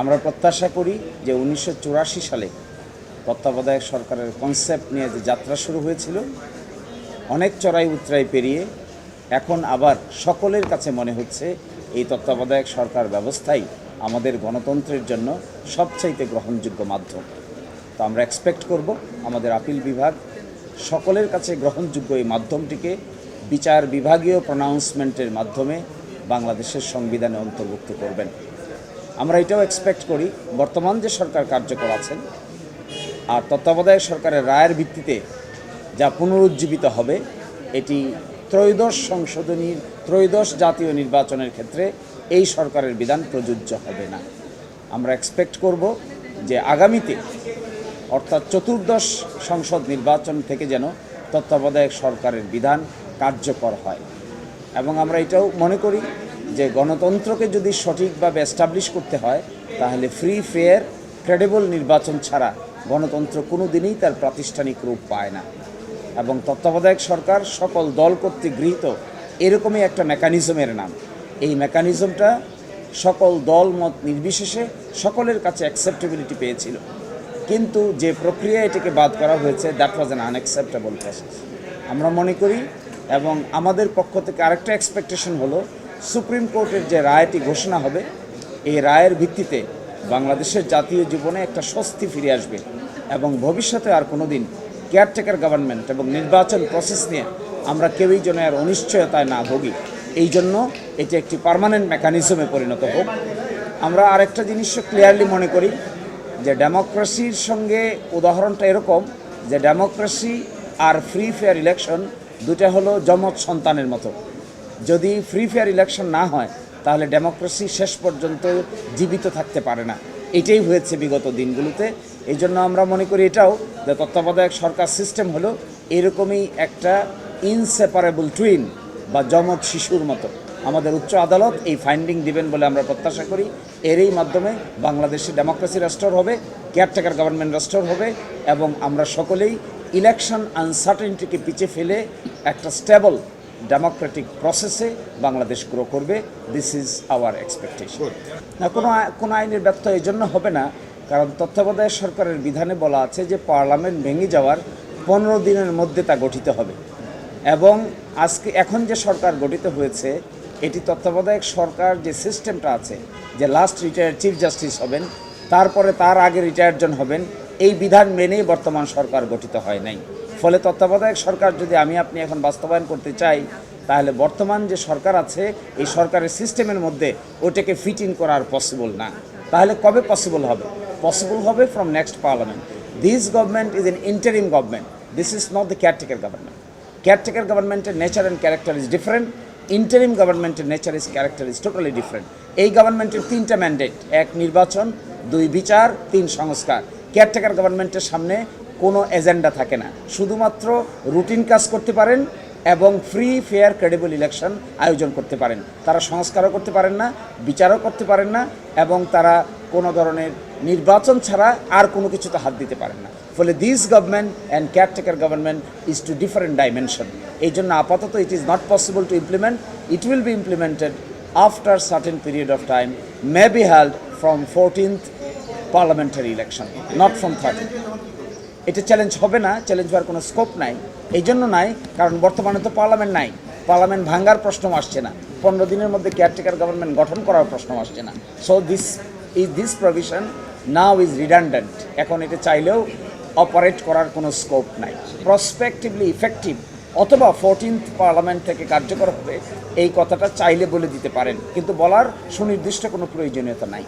আমরা প্রত্যাশা করি যে উনিশশো চুরাশি সালে তত্ত্বাবধায়ক সরকারের কনসেপ্ট নিয়ে যে যাত্রা শুরু হয়েছিল, অনেক চড়াই উতরাই পেরিয়ে এখন আবার সকলের কাছে মনে হচ্ছে এই তত্ত্বাবধায়ক সরকার ব্যবস্থাই আমাদের গণতন্ত্রের জন্য সবচাইতে গ্রহণযোগ্য মাধ্যম। তো আমরা এক্সপেক্ট করব আমাদের আপিল বিভাগ সকলের কাছে গ্রহণযোগ্য এই মাধ্যমটিকে বিচার বিভাগীয় প্রনাউন্সমেন্টের মাধ্যমে বাংলাদেশের সংবিধানে অন্তর্ভুক্ত করবেন। আমরা এটাও এক্সপেক্ট করি, বর্তমান যে সরকার কার্যকর আছেন আর তত্ত্বাবধায়ক সরকারের রায়ের ভিত্তিতে যা পুনরুজ্জীবিত হবে, এটি ত্রয়োদশ সংশোধনীর, ত্রয়োদশ জাতীয় নির্বাচনের ক্ষেত্রে এই সরকারের বিধান প্রযোজ্য হবে না। আমরা এক্সপেক্ট করব যে আগামীতে, অর্থাৎ চতুর্দশ সংসদ নির্বাচন থেকে যেন তত্ত্বাবধায়ক সরকারের বিধান কার্যকর হয়। এবং আমরা এটাও মনে করি যে গণতন্ত্রকে যদি সঠিকভাবে এস্টাবলিশ করতে হয়, তাহলে ফ্রি ফেয়ার ক্রেডিবল নির্বাচন ছাড়া গণতন্ত্র কোনো দিনই তার প্রাতিষ্ঠানিক রূপ পায় না। এবং তত্ত্বাবধায়ক সরকার সকল দল কর্তৃক গৃহীত এরকমই একটা মেকানিজমের নাম। এই মেকানিজমটা সকল দল, মত নির্বিশেষে সকলের কাছে অ্যাকসেপ্টেবিলিটি পেয়েছিল। কিন্তু যে প্রক্রিয়া এটিকে বাদ করা হয়েছে that was an unacceptable process আমরা মনে করি এবং আমাদের পক্ষ থেকে আরেকটা এক্সপেকটেশন হলো সুপ্রিম কোর্টের যে রায়টি ঘোষণা হবে, এই রায়ের ভিত্তিতে বাংলাদেশের জাতীয় জীবনে একটা স্বস্তি ফিরে আসবে এবং ভবিষ্যতে আর কোনো দিন কেয়ারটেকার গভর্নমেন্ট এবং নির্বাচন প্রসেস নিয়ে আমরা কেউই যেন আর অনিশ্চয়তায় না ভুগি। এই জন্য এটি একটি পার্মানেন্ট মেকানিজমে পরিণত হোক। আমরা আরেকটা জিনিসও ক্লিয়ারলি মনে করি যে ডেমোক্রেসির সঙ্গে উদাহরণটা এরকম যে ডেমোক্রেসি আর ফ্রি ফেয়ার ইলেকশন দুটা হলো জমজ সন্তানের মতো। যদি ফ্রি ফেয়ার ইলেকশন না হয়, তাহলে ডেমোক্রেসি শেষ পর্যন্ত জীবিত থাকতে পারে না। এটাই হয়েছে বিগত দিনগুলোতে। এই জন্য আমরা মনে করি এটাও যে তত্ত্বাবধায়ক সরকার সিস্টেম হলো এরকমই একটা ইনসেপারেবল টুইন বা যমজ শিশুর মতো। আমাদের উচ্চ আদালত এই ফাইন্ডিং দিবেন বলে আমরা প্রত্যাশা করি। এরই মাধ্যমে বাংলাদেশে ডেমোক্রেসি রেস্টোর হবে কেয়ারটেকার গভর্নমেন্ট রেস্টোর হবে এবং আমরা সকলেই ইলেকশন আনসার্টেনিটিকে পিছিয়ে ফেলে একটা স্টেবল ডেমোক্রেটিক প্রসেসে বাংলাদেশ গ্রো করবে। দিস ইজ আওয়ার এক্সপেকটেশন না কোনো কোনো আইনের ব্যর্থ এই জন্য হবে না কারণ তত্ত্বাবধায়ক সরকারের বিধানে বলা আছে যে পার্লামেন্ট ভেঙে যাওয়ার পনেরো দিনের মধ্যে তা গঠিত হবে। এবং আজকে এখন যে সরকার গঠিত হয়েছে এটি তত্ত্বাবধায়ক সরকার যে সিস্টেমটা আছে যে লাস্ট রিটায়ার্ড চিফ জাস্টিস হবেন তারপরে তার আগে রিটায়ার্ড জন হবেন এই বিধান মেনেই বর্তমান সরকার গঠিত হয় নাই। ফলে তত্ত্বাবধায়ক সরকার যদি আমি আপনি এখন বাস্তবায়ন করতে চাই, তাহলে বর্তমান যে সরকার আছে, এই সরকারের সিস্টেমের মধ্যে ওটাকে ফিট ইন করার পসিবল না। তাহলে কবে পসিবল হবে? পসিবল হবে from next parliament this government is an interim government this is not the caretaker government caretaker গভর্নমেন্টের nature and character is different interim গভর্নমেন্টের nature is character is totally different এই গভর্নমেন্টের তিনটা ম্যান্ডেট এক নির্বাচন, দুই বিচার, তিন সংস্কার। কেয়ারটেকার গভর্নমেন্টের সামনে কোনো এজেন্ডা থাকে না। শুধুমাত্র রুটিন কাজ করতে পারেন এবং ফ্রি, ফেয়ার, ক্রেডিবল ইলেকশন আয়োজন করতে পারেন। তারা সংস্কারও করতে পারেন না, বিচারও করতে পারেন না এবং তারা কোনো ধরনের নির্বাচন ছাড়া আর কোনো কিছুতে হাত দিতে পারেন না। ফলে this government and caretaker government is two different dimension এই জন্য আপাতত it is not possible to implement it will be implemented after certain period of time may be held from fourteenth parliamentary election not from thirteen এটা challenge হবে না challenge হওয়ার কোনো scope নাই। এই জন্য নাই, কারণ বর্তমানে তো পার্লামেন্ট নাই। পার্লামেন্ট ভাঙ্গার প্রশ্ন আসছে না। পনেরো দিনের মধ্যে কেয়ারটেকার গভর্নমেন্ট গঠন করার প্রশ্ন আসছে না। So this is this provision now is redundant এখন এটা চাইলেও অপারেট করার কোনো স্কোপ নাই। প্রসপেক্টিভলি ইফেক্টিভ অথবা ফোরটিন্থ পার্লামেন্ট থেকে কার্যকর হবে, এই কথাটা চাইলে বলে দিতে পারেন। কিন্তু বলার সুনির্দিষ্ট কোনো প্রয়োজনীয়তা নাই।